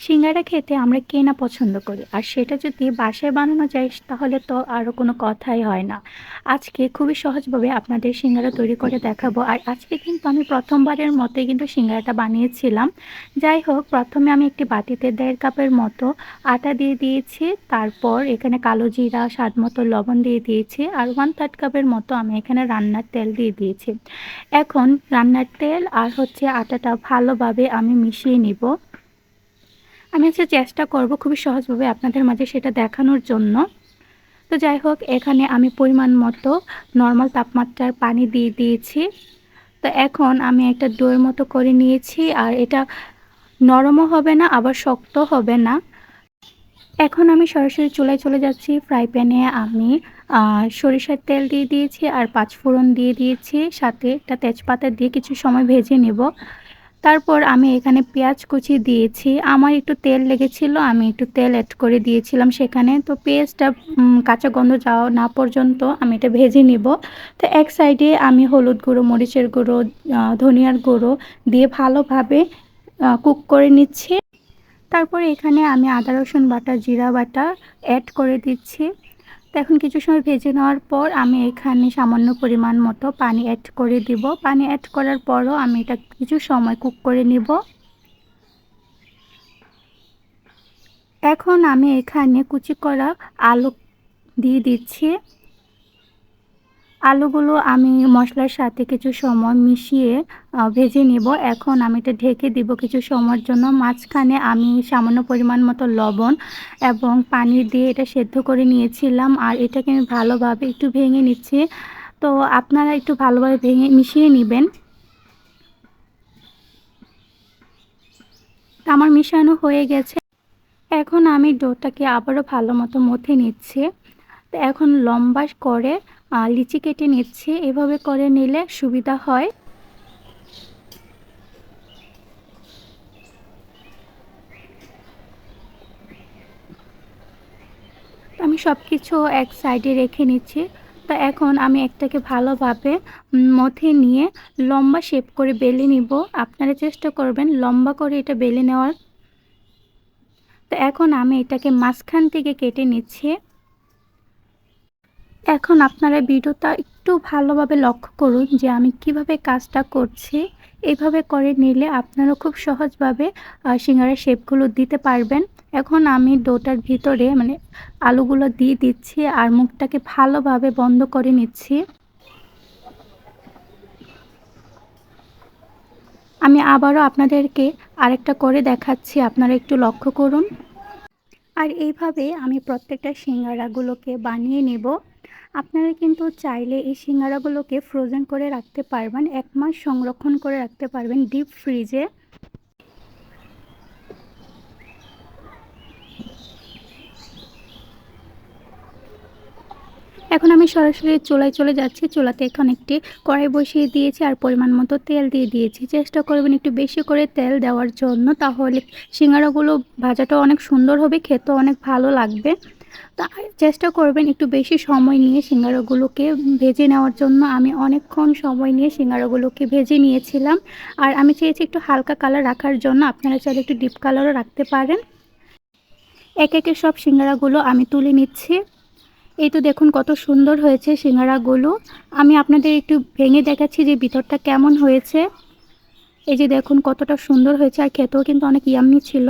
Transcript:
সিঙ্গারা খেতে আমরা কে না পছন্দ করি? আর সেটা যদি বাসায় বানানো যায়, তাহলে তো আরও কোনো কথাই হয় না। আজকে খুবই সহজভাবে আপনাদের সিঙ্গারা তৈরি করে দেখাবো। আর আজকে কিন্তু আমি প্রথমবারের মতোই কিন্তু সিঙ্গারাটা বানিয়েছিলাম। যাই হোক, প্রথমে আমি একটি বাটিতে দেড় কাপের মতো আটা দিয়ে দিয়েছি। তারপর এখানে কালো জিরা, স্বাদ মতো লবণ দিয়ে দিয়েছি। আর ওয়ান থার্ড কাপের মতো আমি এখানে রান্নার তেল দিয়ে দিয়েছি। এখন রান্নার তেল আর হচ্ছে আটাটা ভালোভাবে আমি মিশিয়ে নিব। আমি হচ্ছে চেষ্টা করব খুবই সহজভাবে আপনাদের মাঝে সেটা দেখানোর জন্য। তো যাই হোক, এখানে আমি পরিমাণ মতো নর্মাল তাপমাত্রার পানি দিয়ে দিয়েছি। তো এখন আমি একটা ডোয়ের মতো করে নিয়েছি আর এটা নরমও হবে না, আবার শক্ত হবে না। এখন আমি সরাসরি চুলায় চলে যাচ্ছি ফ্রাই প্যানে আমি সরিষার তেল দিয়ে দিয়েছি আর পাঁচফোড়ন দিয়ে দিয়েছি। সাথে একটা তেজপাতা দিয়ে কিছু সময় ভেজে নেব। তারপর আমি এখানে পেঁয়াজ কুচি দিয়েছি। আমার একটু তেল লেগেছিল, আমি একটু তেল অ্যাড করে দিয়েছিলাম সেখানে। তো পেঁয়াজটা কাঁচা গন্ধ যাওয়া না পর্যন্ত আমি এটা ভেজে নিব। তো এক সাইডে আমি হলুদ গুঁড়ো, মরিচের গুঁড়ো ধনিয়ার গুঁড়ো দিয়ে ভালোভাবে কুক করে নিচ্ছি। তারপর এখানে আমি আদা রসুন বাটা, জিরা বাটা অ্যাড করে দিচ্ছি। তো এখন কিছু সময় ভেজে নেওয়ার পর আমি এখানে সামান্য পরিমাণ মতো পানি অ্যাড করে দিব। পানি অ্যাড করার পরও আমি এটা কিছু সময় কুক করে নিব। এখন আমি এখানে কুচি করা আলু দিয়ে দিচ্ছি। আলুগুলো আমি মশলার সাথে কিছু সময় মিশিয়ে ভেজে নেব। এখন আমি এটা ঢেকে দিব কিছু সময়ের জন্য। মাঝখানে আমি সামান্য পরিমাণ মতো লবণ এবং পানি দিয়ে এটা সেদ্ধ করে নিয়েছিলাম আর এটাকে আমি ভালোভাবে একটু ভেঙে নিচ্ছি। তো আপনারা একটু ভালোভাবে ভেঙে মিশিয়ে নেবেন। আমার মিশানো হয়ে গেছে। এখন আমি ডোটাকে আবারও ভালো মতো মথে নিচ্ছি। তো এখন লম্বা করে লিচি কেটে নিচ্ছি। এভাবে করে নিলে সুবিধা হয়। আমি সব কিছু এক সাইডে রেখে নিচ্ছি। তো এখন আমি একটাকে ভালোভাবে মথে নিয়ে লম্বা শেপ করে বেলে নিব। আপনারা চেষ্টা করবেন লম্বা করে এটা বেলে নেওয়ার। তো এখন আমি এটাকে মাঝখান থেকে কেটে নিচ্ছি। এখন আপনারা ভিডিওটা একটু ভালোভাবে লক্ষ্য করুন যে আমি কীভাবে কাজটা করছি। এইভাবে করে নিলে আপনারা খুব সহজভাবে সিঙ্গারের শেপগুলো দিতে পারবেন। এখন আমি ডোটার ভিতরে মানে আলুগুলো দিয়ে দিচ্ছি আর মুখটাকে ভালোভাবে বন্ধ করে নিচ্ছি। আমি আবারও আপনাদেরকে আরেকটা করে দেখাচ্ছি, আপনারা একটু লক্ষ্য করুন। আর এইভাবে আমি প্রত্যেকটা সিঙ্গারাগুলোকে বানিয়ে নেব। আপনারা কিন্তু চাইলে এই সিঙ্গারাগুলোকে ফ্রোজেন করে রাখতে পারবেন, এক মাস সংরক্ষণ করে রাখতে পারবেন ডিপ ফ্রিজে এখন আমি সরাসরি চুলায় চলে যাচ্ছি, চুলাতে এখন একটি কড়াই বসিয়ে দিয়েছি আর পরিমাণ মতো তেল দিয়ে দিয়েছি। চেষ্টা করবেন একটু বেশি করে তেল দেওয়ার জন্য, তাহলে সিঙ্গারাগুলো ভাজাটা অনেক সুন্দর হবে খেতে অনেক ভালো লাগবে। তা চেষ্টা করবেন একটু বেশি সময় নিয়ে সিঙ্গারাগুলোকে ভেজে নেওয়ার জন্য। আমি অনেকক্ষণ সময় নিয়ে সিঙ্গারাগুলোকে ভেজে নিয়েছিলাম। আর আমি চেয়েছি একটু হালকা কালার রাখার জন্য। আপনারা চাইলে একটু ডিপ কালারও রাখতে পারেন। এক একে সব সিঙ্গারাগুলো আমি তুলে নিচ্ছি। এই তো দেখুন কত সুন্দর হয়েছে সিঙ্গারাগুলো। আমি আপনাদের একটু ভেঙে দেখাচ্ছি যে ভিতরটা কেমন হয়েছে। এই যে দেখুন কতটা সুন্দর হয়েছে। আর খেতেও কিন্তু অনেক ইয়াম্মি ছিল।